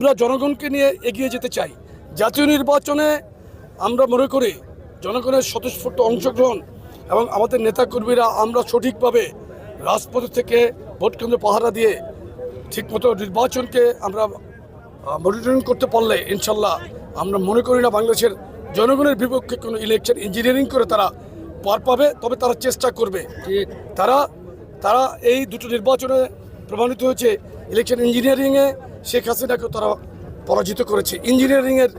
আমরা জনগণকে নিয়ে এগিয়ে যেতে চাই। জাতীয় নির্বাচনে আমরা মনে করি জনগণের স্বতঃস্ফূর্ত অংশগ্রহণ এবং আমাদের নেতাকর্মীরা আমরা সঠিকভাবে রাজপথ থেকে ভোট কেন্দ্র পাহারা দিয়ে ঠিকমতো নির্বাচনকে আমরা মনিটরিং করতে পারলে ইনশাল্লাহ আমরা মনে করি না বাংলাদেশের জনগণের বিপক্ষে কোনো ইলেকশন ইঞ্জিনিয়ারিং করে তারা পার পাবে, তবে তারা চেষ্টা করবে তারা তারা এই দুটো নির্বাচনে প্রমাণিত হয়েছে ইলেকশন ইঞ্জিনিয়ারিংয়ে শেখ হাসিনাকে তারা পরাজিত করেছে। ইঞ্জিনিয়ারিংয়ের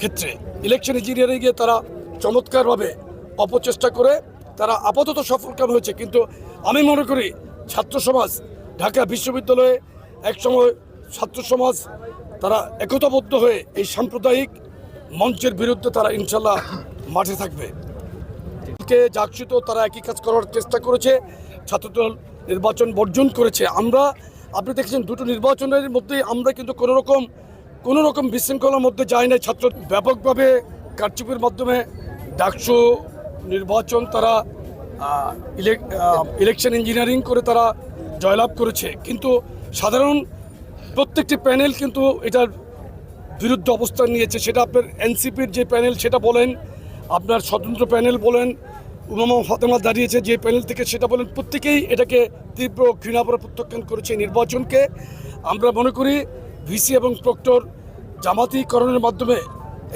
ক্ষেত্রে ইলেকশন ইঞ্জিনিয়ারিংয়ে তারা চমৎকারভাবে অপচেষ্টা করে, তারা আপাতত সফলকাম হয়েছে। কিন্তু আমি মনে করি ছাত্র সমাজ, ঢাকা বিশ্ববিদ্যালয়ে একসময় ছাত্র সমাজ তারা একতাবদ্ধ হয়ে এই সাম্প্রদায়িক মঞ্চের বিরুদ্ধে তারা ইনশাল্লাহ মাঠে থাকবে। কে জাগসিত তারা একই কাজ করার চেষ্টা করেছে। ছাত্রদল নির্বাচন বর্জন করেছে। আমরা, আপনি দেখেছেন দুটো নির্বাচনের মধ্যে আমরা কিন্তু কোনো রকম কোনো রকম বিশৃঙ্খলার মধ্যে যাই নাই। ছাত্র ব্যাপকভাবে কারচুপির মাধ্যমে ডাকসু নির্বাচন তারা ইলেকশন ইঞ্জিনিয়ারিং করে তারা জয়লাভ করেছে। কিন্তু সাধারণ প্রত্যেকটি প্যানেল কিন্তু এটার বিরুদ্ধে অবস্থান নিয়েছে। সেটা আপনার এনসিপির যে প্যানেল, সেটা বলেন আপনার স্বতন্ত্র প্যানেল বলেন, উমামা ফাতেমা দাঁড়িয়েছে, যে প্যানেল থেকে সেটা বলেন, প্রত্যেকেই এটাকে তীব্র ঘৃণাপরে প্রত্যাখ্যান করেছে নির্বাচনকে। আমরা মনে করি ভিসি এবং প্রক্টর জামাতিকরণের মাধ্যমে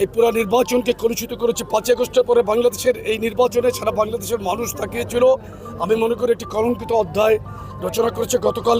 এই পুরো নির্বাচনকে কলুষিত করেছে। পাঁচই আগস্টের পরে বাংলাদেশের এই নির্বাচনে সারা বাংলাদেশের মানুষ তাকিয়েছিল। আমি মনে করি একটি কলঙ্কিত অধ্যায় রচনা করেছে গতকাল।